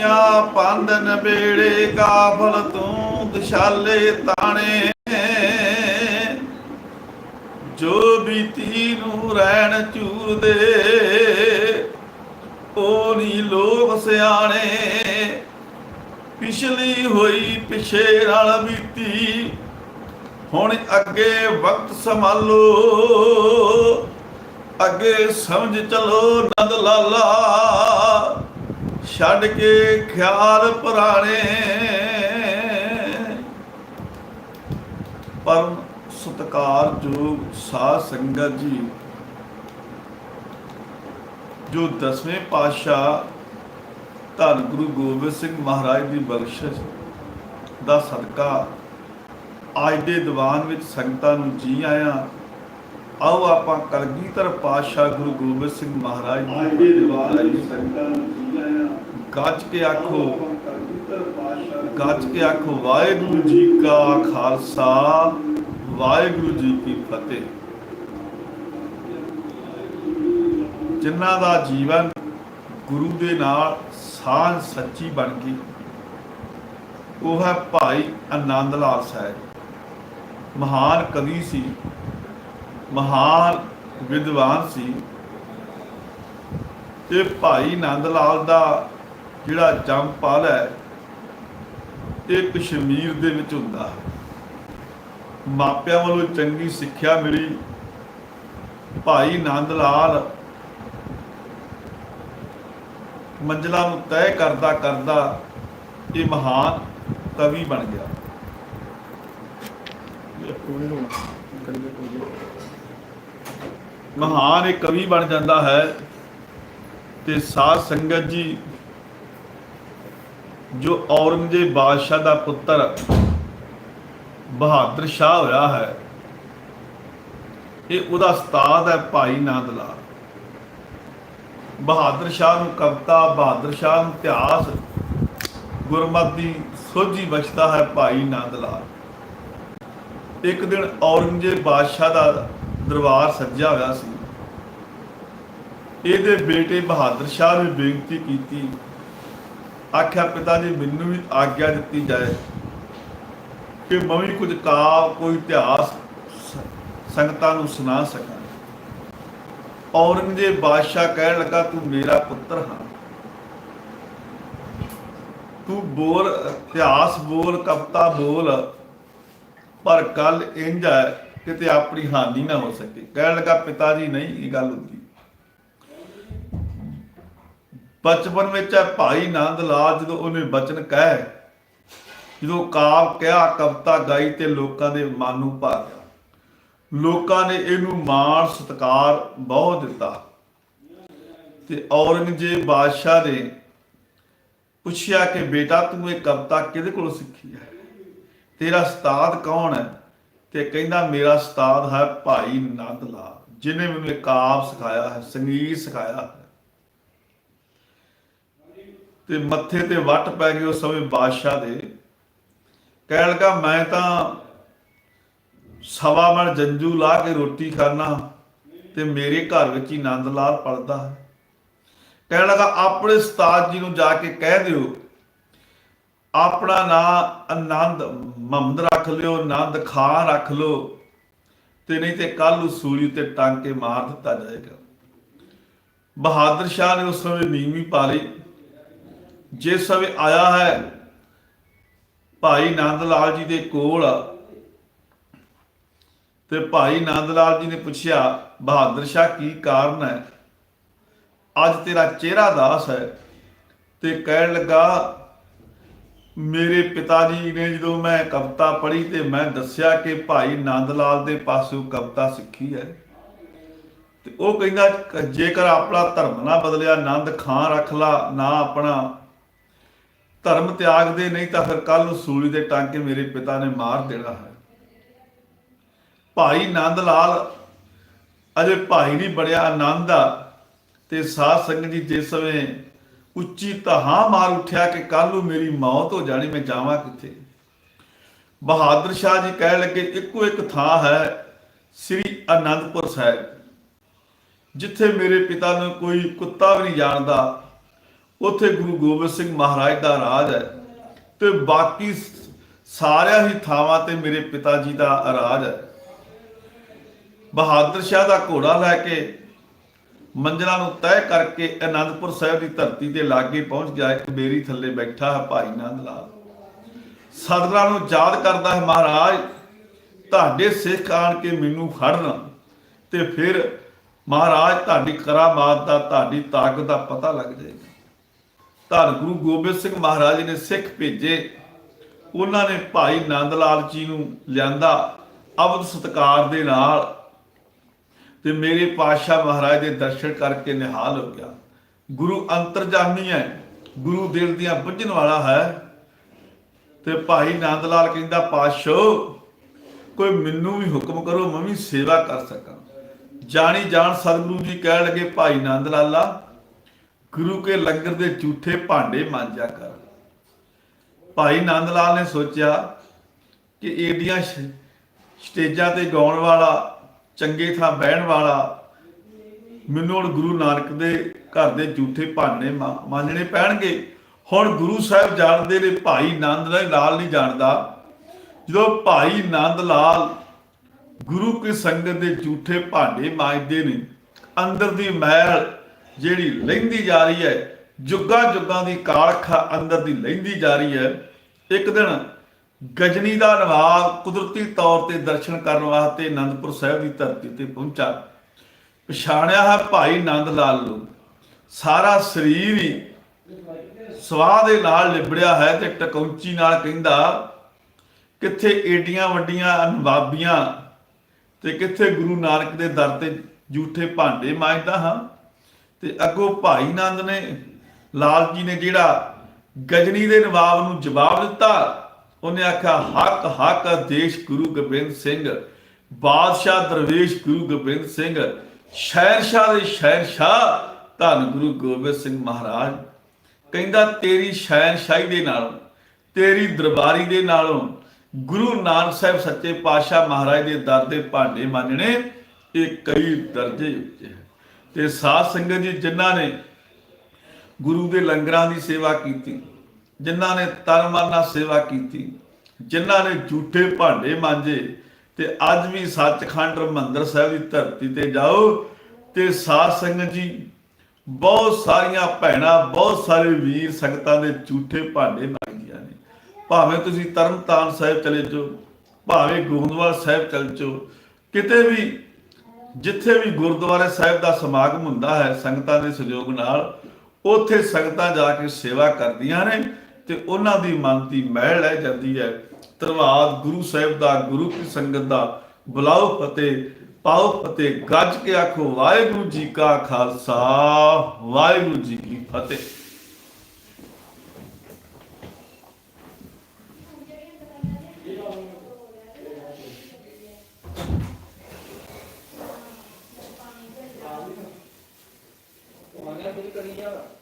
ਕੀਆਂ ਪੰਧ ਨਬੇੜੇ ਕਾਫਲ ਤੂੰ ਦਸ਼ਾਲੇ ਤਾਣੇ। ਜੋ ਬੀਤੀ ਨੂੰ ਰਹਿਣ ਚੂਰਦੇ ਉਹ ਨੀ ਲੋਕ ਸਿਆਣੇ। ਪਿਛਲੀ ਹੋਈ ਪਿਛੇ ਨਾਲ ਬੀਤੀ, ਹੁਣ ਅੱਗੇ ਵਕਤ ਸੰਭਾਲੋ। ਅੱਗੇ ਸਮਝ ਚਲੋ ਨੰਦ ਲਾਲਾ। ਛੱਡ ਕੇ ਖਿਆਲ ਪੁਰਾਣੇ। ਪਰਮ ਸਤਕਾਰ ਜੋਗ ਸਾਧ ਸੰਗਤ ਜੀ, ਜੋ ਦਸਵੇਂ ਪਾਤਸ਼ਾਹ ਧੰਨ ਗੁਰੂ ਗੋਬਿੰਦ ਸਿੰਘ ਮਹਾਰਾਜ ਦੀ ਬਖਸ਼ਿਸ਼ ਦਾ ਸਦਕਾ ਅੱਜ ਦੇ ਦੀਵਾਨ ਵਿੱਚ ਸੰਗਤਾਂ ਨੂੰ ਜੀ ਆਇਆ। ਆਓ ਆਪਾਂ ਕਲਗੀਧਰ ਪਾਤਸ਼ਾਹ ਗੁਰੂ ਗੋਬਿੰਦ ਸਿੰਘ ਮਹਾਰਾਜ ਅੱਜ ਦੇ ਦੀਵਾਨ ਵਿੱਚ ਸੰਗਤਾਂ ਨੂੰ ਗੱਜ ਕੇ ਆਖੋ, ਗੱਜ ਕੇ ਆਖੋ, ਵਾਹਿਗੁਰੂ ਜੀ ਕਾ ਖਾਲਸਾ, ਵਾਹਿਗੁਰੂ ਜੀ ਕੀ ਫਤਿਹ। ਜਿਨ੍ਹਾਂ ਦਾ ਜੀਵਨ ਗੁਰੂ ਦੇ ਨਾਲ ਸਾਂਝ ਸੱਚੀ ਬਣ ਗਈ, ਉਹ ਹੈ ਭਾਈ ਆਨੰਦ ਲਾਲ ਸਾਹਿਬ। ਮਹਾਨ ਕਵੀ ਸੀ, ਮਹਾਨ ਵਿਦਵਾਨ ਸੀ। ਇਹ ਭਾਈ ਆਨੰਦ ਲਾਲ ਦਾ ਜਿਹੜਾ ਜੰਮਪਲ ਹੈ, ਇਹ ਕਸ਼ਮੀਰ ਦੇ ਵਿੱਚ ਹੁੰਦਾ ਹੈ। ਮਾਪਿਆਂ ਵੱਲੋਂ ਚੰਗੀ ਸਿੱਖਿਆ ਮਿਲੀ। ਭਾਈ ਨੰਦ ਲਾਲ ਮੰਜ਼ਲਾਂ ਨੂੰ ਤੈਅ ਕਰਦਾ ਕਰਦਾ ਇਹ ਮਹਾਨ ਕਵੀ ਬਣ ਗਿਆ। ਮਹਾਨ ਇੱਕ ਕਵੀ ਬਣ ਜਾਂਦਾ ਹੈ ਤੇ ਸਾਧ ਸੰਗਤ ਜੀ ਜੋ ਔਰੰਗਜ਼ੇਬ ਬਾਦਸ਼ਾਹ ਦਾ ਪੁੱਤਰ ਬਹਾਦਰ ਸ਼ਾਹ ਹੋਇਆ ਹੈ, ਇਹ ਉਹਦਾ ਉਸਤਾਦ ਹੈ ਭਾਈ ਨੰਦ ਲਾਲ। ਬਹਾਦਰ ਸ਼ਾਹ ਨੂੰ ਕਵਿਤਾ, ਬਹਾਦਰ ਸ਼ਾਹ ਨੂੰ ਇਤਿਹਾਸ, ਗੁਰਮਤ ਦੀ ਸੋਝੀ ਬਚਦਾ ਹੈ ਭਾਈ ਨੰਦ ਲਾਲ। ਇੱਕ ਦਿਨ ਔਰੰਗਜ਼ੇਬ ਬਾਦਸ਼ਾਹ ਦਾ ਦਰਬਾਰ ਸੱਜਿਆ ਹੋਇਆ ਸੀ। ਇਹਦੇ ਬੇਟੇ ਬਹਾਦਰ ਸ਼ਾਹ ਨੇ ਬੇਨਤੀ ਕੀਤੀ ਆਖਿਆ, ਪਿਤਾ ਜੀ, ਮੈਨੂੰ ਵੀ ਆਗਿਆ ਦਿੱਤੀ ਜਾਏ ਕਿ ਮੈਂ ਵੀ ਕੁਝ ਕਾਵ, ਕੋਈ ਇਤਿਹਾਸ ਸੰਗਤਾਂ ਨੂੰ ਸੁਣਾ ਸਕਾਂ। ਔਰੰਗਜ਼ੇਬ ਬਾਦਸ਼ਾਹ ਕਹਿਣ ਲੱਗਾ, ਤੂੰ ਮੇਰਾ ਪੁੱਤਰ ਹਾਂ। ਤੂੰ ਬੋਲ, ਇਤਿਹਾਸ ਬੋਲ, ਕਵਿਤਾ ਬੋਲ, ਪਰ ਕੱਲ ਇੰਜ ਹੈ ਕਿਤੇ ਆਪਣੀ ਹਾਨੀ ਨਾ ਹੋ ਸਕੇ। ਕਹਿਣ ਲੱਗਾ, ਪਿਤਾ ਜੀ, ਨਹੀਂ, ਇਹ ਗੱਲ ਹੁੰਦੀ। ਬਚਪਨ ਵਿੱਚ ਹੈ ਭਾਈ ਨੰਦ ਲਾਲ ਜਦੋਂ ਉਹਨੇ ਬਚਨ ਕਹਿ, ਜਦੋਂ ਕਾਵ ਕਿਹਾ, ਕਵਿਤਾ ਗਾਈ ਤੇ ਲੋਕਾਂ ਦੇ ਮਨ ਨੂੰ ਭਾ ਗਿਆ। ਲੋਕਾਂ ਨੇ ਇਹਨੂੰ ਮਾਣ, ਸਤਕਾਰ ਬਹੁਤ ਦਿੱਤਾ। ਤੇ ਔਰੰਗਜ਼ੇਬ ਬਾਦਸ਼ਾਹ ਨੇ ਪੁੱਛਿਆ ਕਿ ਬੇਟਾ ਤੂੰ ਇਹ ਕਵਿਤਾ ਕਿਹਦੇ ਕੋਲੋਂ ਸਿੱਖੀ ਹੈ? ਤੇਰਾ ਉਸਤਾਦ ਕੌਣ ਹੈ? ਤੇ ਕਹਿੰਦਾ, ਮੇਰਾ ਉਸਤਾਦ ਹੈ ਭਾਈ ਨੰਦ ਲਾਲ ਜਿਨੇ ਮੈਨੂੰ ਇਹ ਕਾਵ ਸਿਖਾਇਆ ਹੈ, ਸੰਗੀਤ ਸਿਖਾਇਆ ਤੇ ਮੱਥੇ ਤੇ ਵੱਟ ਪੈ ਗਈ ਉਸ ਸਮੇਂ ਬਾਦਸ਼ਾਹ ਦੇ। ਕਹਿਣ ਲੱਗਾ, ਮੈਂ ਤਾਂ ਸਵਾ ਮਣ ਜੰਜੂ ਲਾ ਕੇ ਰੋਟੀ ਖਾਣਾ ਤੇ ਮੇਰੇ ਘਰ ਵਿੱਚ ਹੀ ਆਨੰਦ ਲਾਲ ਪੜਦਾ ਕਹਿਣ ਲੱਗਾ, ਆਪਣੇ ਉਸਤਾਦ ਜੀ ਨੂੰ ਜਾ ਕੇ ਕਹਿ ਦਿਓ, ਆਪਣਾ ਨਾਂ ਆਨੰਦ ਮੁਹੰਮਦ ਰੱਖ ਲਿਓ, ਆਨੰਦ ਖਾਨ ਰੱਖ ਲਓ ਤੇ ਨਹੀਂ ਤੇ ਕੱਲ ਨੂੰ ਸੂਲੀ ਤੇ ਟੰਗ ਕੇ ਮਾਰ ਦਿੱਤਾ ਜਾਏਗਾ। ਬਹਾਦਰ ਸ਼ਾਹ ਨੇ ਉਸ ਸਮੇਂ ਨੀਵੀਂ ਪਾ ਲਈ। ਜਿਸ ਸਮੇਂ ਆਇਆ ਹੈ, ਭਾਈ ਨੰਦ ਲਾਲ ਜੀ ਦੇ ਕੋਲ, ਤੇ ਭਾਈ ਨੰਦ ਲਾਲ ਜੀ ਨੇ ਪੁੱਛਿਆ, ਬਹਾਦਰ ਸ਼ਾਹ, ਕੀ ਕਾਰਨ ਹੈ? ਅੱਜ ਤੇਰਾ ਚਿਹਰਾ ਦਾਸ ਹੈ। ਤੇ ਕਹਿਣ ਲੱਗਾ, ਮੇਰੇ ਪਿਤਾ ਜੀ ਨੇ ਜਦੋਂ ਮੈਂ ਕਵਿਤਾ ਪੜ੍ਹੀ ਤੇ ਮੈਂ ਦੱਸਿਆ ਕਿ ਭਾਈ ਨੰਦ ਲਾਲ ਦੇ ਪਾਸੋਂ ਕਵਿਤਾ ਸਿੱਖੀ ਹੈ, ਤੇ ਉਹ ਕਹਿੰਦਾ, ਜੇਕਰ ਆਪਣਾ ਧਰਮ ਨਾ ਬਦਲਿਆ ਆਨੰਦ ਖਾਂ ਰੱਖ ਲਾ, ਨਾ ਆਪਣਾ ਧਰਮ ਤਿਆਗ ਦੇ ਨਹੀਂ ਤਾਂ ਫਿਰ ਕੱਲ ਨੂੰ ਸੂਲੀ ਦੇ ਟਾਂਕੇ ਮੇਰੇ ਪਿਤਾ ਨੇ ਮਾਰ ਦੇਣਾ ਹੈ। ਭਾਈ ਨੰਦ ਲਾਲ ਅਜੇ ਭਾਈ ਨਹੀਂ ਬੜਿਆ ਆਨੰਦ ਆ ਤੇ ਸਾਧ ਸੰਗਤ ਜੀ ਜਿਸ ਸਮੇਂ ਉੱਚੀ ਤਹਾਂ ਮਾਰ ਉੱਠਿਆ ਕਿ ਕੱਲ ਨੂੰ ਮੇਰੀ ਮੌਤ ਹੋ ਜਾਣੀ, ਮੈਂ ਜਾਵਾਂ ਕਿੱਥੇ? ਬਹਾਦਰ ਸ਼ਾਹ ਜੀ ਕਹਿਣ ਲੱਗੇ, ਇੱਕੋ ਇੱਕ ਥਾਂ ਹੈ ਸ੍ਰੀ ਅਨੰਦਪੁਰ ਸਾਹਿਬ, ਜਿੱਥੇ ਮੇਰੇ ਪਿਤਾ ਨੂੰ ਕੋਈ ਕੁੱਤਾ ਵੀ ਨਹੀਂ ਜਾਣਦਾ। ਉੱਥੇ ਗੁਰੂ ਗੋਬਿੰਦ ਸਿੰਘ ਮਹਾਰਾਜ ਦਾ ਰਾਜ ਹੈ ਤੇ ਬਾਕੀ ਸਾਰਿਆਂ ਹੀ ਥਾਵਾਂ ਤੇ ਮੇਰੇ ਪਿਤਾ ਜੀ ਦਾ ਰਾਜ ਹੈ। ਬਹਾਦਰ ਸ਼ਾਹ ਦਾ ਘੋੜਾ ਲੈ ਕੇ ਮੰਜ਼ਲਾਂ ਨੂੰ ਤੈਅ ਕਰਕੇ ਅਨੰਦਪੁਰ ਸਾਹਿਬ ਦੀ ਧਰਤੀ ਤੇ ਲਾਗੇ ਪਹੁੰਚ ਗਿਆ, ਇੱਕ ਬੇਰੀ ਥੱਲੇ ਬੈਠਾ ਹੈ ਭਾਈ ਨੰਦ ਲਾਲ। ਸਤਿਗੁਰਾਂ ਨੂੰ ਯਾਦ ਕਰਦਾ ਹੈ, ਮਹਾਰਾਜ, ਤੁਹਾਡੇ ਸਿੱਖ ਆਣ ਕੇ ਮੈਨੂੰ ਫੜਨ ਤੇ ਫਿਰ ਮਹਾਰਾਜ, ਤੁਹਾਡੀ ਕਰਾਮਾਤ ਦਾ, ਤੁਹਾਡੀ ਤਾਕਤ ਦਾ ਪਤਾ ਲੱਗ ਜਾਏਗਾ। ਧੰਨ ਗੁਰੂ ਗੋਬਿੰਦ ਸਿੰਘ ਮਹਾਰਾਜ ਨੇ ਸਿੱਖ ਭੇਜੇ। ਉਹਨਾਂ ਨੇ ਭਾਈ ਨੰਦ ਲਾਲ ਜੀ ਨੂੰ ਲਿਆਂਦਾ ਅਬਦ ਸਤਕਾਰ ਦੇ ਨਾਲ ਤੇ ਮੇਰੇ ਪਾਤਸ਼ਾਹ ਮਹਾਰਾਜ ਦੇ ਦਰਸ਼ਨ ਕਰਕੇ ਨਿਹਾਲ ਹੋ ਗਿਆ। ਗੁਰੂ ਅੰਤਰਜਾਮੀ ਹੈ, ਗੁਰੂ ਦਿਲ ਦੀਆਂ ਬੁੱਝਣ ਵਾਲਾ ਹੈ ਤੇ ਭਾਈ ਨੰਦ ਲਾਲ ਕਹਿੰਦਾ, ਪਾਤਸ਼ਾਹ, ਕੋਈ ਮੈਨੂੰ ਵੀ ਹੁਕਮ ਕਰੋ, ਮੈਂ ਵੀ ਸੇਵਾ ਕਰ ਸਕਾਂ। ਜਾਣੀ ਜਾਣ ਸਤਿਗੁਰੂ ਜੀ ਕਹਿਣ ਲੱਗੇ, ਭਾਈ ਨੰਦ ਲਾਲਾ ਗੁਰੂ ਕੇ ਲੰਗਰ ਦੇ ਝੂਠੇ ਭਾਂਡੇ ਮਾਂਜਿਆ ਕਰ। ਭਾਈ ਨੰਦ ਲਾਲ ਨੇ ਸੋਚਿਆ ਕਿ ਏਡੀਆਂ ਸਟੇਜਾਂ ਤੇ ਗਾਉਣ ਵਾਲਾ, ਚੰਗੇ ਥਾਂ ਬਹਿਣ ਵਾਲਾ, ਮੈਨੂੰ ਹੁਣ ਗੁਰੂ ਨਾਨਕ ਦੇ ਘਰ ਦੇ ਝੂਠੇ ਭਾਂਡੇ ਮਾਂਜਣੇ ਪੈਣਗੇ। ਹੁਣ ਗੁਰੂ ਸਾਹਿਬ ਜਾਣਦੇ ਨੇ ਭਾਈ ਨੰਦ ਲਾਲ ਨਹੀਂ ਜਾਣਦਾ। ਜਦੋਂ ਭਾਈ ਨੰਦ ਲਾਲ ਗੁਰੂ ਕੀ ਸੰਗਤ ਦੇ ਝੂਠੇ ਭਾਂਡੇ ਮਾਂਜਦੇ ਨੇ, ਅੰਦਰ ਦੀ ਮੈਲ ਜਿਹੜੀ ਲਹਿੰਦੀ ਜਾ ਰਹੀ ਹੈ, ਜੁੱਗਾ ਜੁੱਗਾਂ ਦੀ ਕਾਲਖਾ ਅੰਦਰ ਦੀ ਲਹਿੰਦੀ ਜਾ ਰਹੀ ਹੈ, ਇੱਕ ਦਿਨ ਗਜਨੀ ਦਾ ਨਵਾਬ ਕੁਦਰਤੀ ਤੌਰ ਤੇ ਦਰਸ਼ਨ ਕਰਨ ਵਾਸਤੇ ਅਨੰਦਪੁਰ ਸਾਹਿਬ ਦੀ ਧਰਤੀ ਤੇ ਪਹੁੰਚਾ। ਪਛਾਣਿਆ ਹੈ ਭਾਈ ਨੰਦ ਲਾਲ ਨੂੰ। ਸਾਰਾ ਸਰੀਰ ਹੀ ਸਵਾਹ ਦੇ ਨਾਲ ਲਿਬੜਿਆ ਹੈ ਤੇ ਟਕੌਂਚੀ ਨਾਲ ਕਹਿੰਦਾ, ਕਿੱਥੇ ਏਡੀਆਂ ਵੱਡੀਆਂ ਨਵਾਬੀਆਂ ਤੇ ਕਿੱਥੇ ਗੁਰੂ ਨਾਨਕ ਦੇ ਦਰ ਤੇ ਝੂਠੇ ਭਾਂਡੇ ਮਾਂਜਦਾ ਹਾਂ? ਤੇ ਅੱਗੋਂ ਭਾਈ ਨੰਦ ਨੇ, ਲਾਲ ਜੀ ਨੇ ਜਿਹੜਾ ਗਜਨੀ ਦੇ ਨਵਾਬ ਨੂੰ ਜਵਾਬ ਦਿੱਤਾ, ਉਹਨੇ ਆਖਿਆ, ਹੱਕ ਹੱਕ ਦੇਸ਼ ਗੁਰੂ ਗੋਬਿੰਦ ਸਿੰਘ, ਬਾਦਸ਼ਾਹ ਦਰਵੇਸ਼ ਗੁਰੂ ਗੋਬਿੰਦ ਸਿੰਘ ਸ਼ਹਿਰ ਸ਼ਾਹ ਦੇ ਸ਼ਹਿਰ ਸ਼ਾਹ ਧੰਨ ਗੁਰੂ ਗੋਬਿੰਦ ਸਿੰਘ ਮਹਾਰਾਜ। ਕਹਿੰਦਾ, ਤੇਰੀ ਸ਼ਹਿਰ ਸ਼ਾਹੀ ਦੇ ਨਾਲ, ਤੇਰੀ ਦਰਬਾਰੀ ਦੇ ਨਾਲੋਂ ਗੁਰੂ ਨਾਨਕ ਸਾਹਿਬ ਸੱਚੇ ਪਾਤਸ਼ਾਹ ਮਹਾਰਾਜ ਦੇ ਦਰ ਦੇ ਭਾਂਡੇ ਮੰਨਣੇ ਇਹ ਕਈ ਦਰਜੇ ਉੱਤੇ ਤੇ ਸਾਧ ਸੰਗਤ ਜੀ ਜਿਨ੍ਹਾਂ ਨੇ ਗੁਰੂ ਦੇ ਲੰਗਰਾਂ ਦੀ ਸੇਵਾ ਕੀਤੀ, ਜਿਨ੍ਹਾਂ ਨੇ ਤਨ ਨਾਲ ਸੇਵਾ ਕੀਤੀ, ਜਿਨ੍ਹਾਂ ਨੇ ਝੂਠੇ ਭਾਂਡੇ ਮਾਂਜੇ, ਤੇ ਅੱਜ ਵੀ ਸੱਚਖੰਡ ਹਰਿਮੰਦਰ ਸਾਹਿਬ ਦੀ ਧਰਤੀ ਤੇ ਜਾਓ ਤੇ ਸਾਧ ਸੰਗਤ ਜੀ, ਬਹੁਤ ਸਾਰੀਆਂ ਭੈਣਾਂ, ਬਹੁਤ ਸਾਰੇ ਵੀਰ ਸੰਗਤਾਂ ਦੇ ਝੂਠੇ ਭਾਂਡੇ ਮਾਂਜੀਆਂ ਨੇ। ਭਾਵੇਂ ਤੁਸੀਂ ਤਰਨਤਾਰਨ ਸਾਹਿਬ ਚਲੇ ਜਾਓ, ਭਾਵੇਂ ਗੋਂਦਵਾਲ ਸਾਹਿਬ ਚਲੇ ਜਾਓ, ਕਿਤੇ ਵੀ ਜਿੱਥੇ ਵੀ ਗੁਰਦੁਆਰੇ ਸਾਹਿਬ ਦਾ ਸਮਾਗਮ ਹੁੰਦਾ ਹੈ, ਸੰਗਤਾਂ ਦੇ ਸਹਿਯੋਗ ਨਾਲ, ਉੱਥੇ ਸੰਗਤਾਂ ਜਾ ਕੇ ਸੇਵਾ ਕਰਦੀਆਂ ਨੇ ਤੇ ਉਹਨਾਂ ਦੀ ਮਨ ਦੀ ਮਹਿਲ ਲੈ ਜਾਂਦੀ ਹੈ। ਧੰਨਵਾਦ, ਗੁਰੂ ਸਾਹਿਬ ਦਾ, ਗੁਰੂ ਕੀ ਸੰਗਤ ਦਾ। ਬੁਲਾਓ ਫਤਿਹ, ਪਾਓ ਫਤਿਹ, ਗੱਜ ਕੇ ਆਖੋ, ਵਾਹਿਗੁਰੂ ਜੀ ਕਾ ਖਾਲਸਾ, ਵਾਹਿਗੁਰੂ ਜੀ ਕੀ ਫਤਿਹ। 往年不是跟你一样的。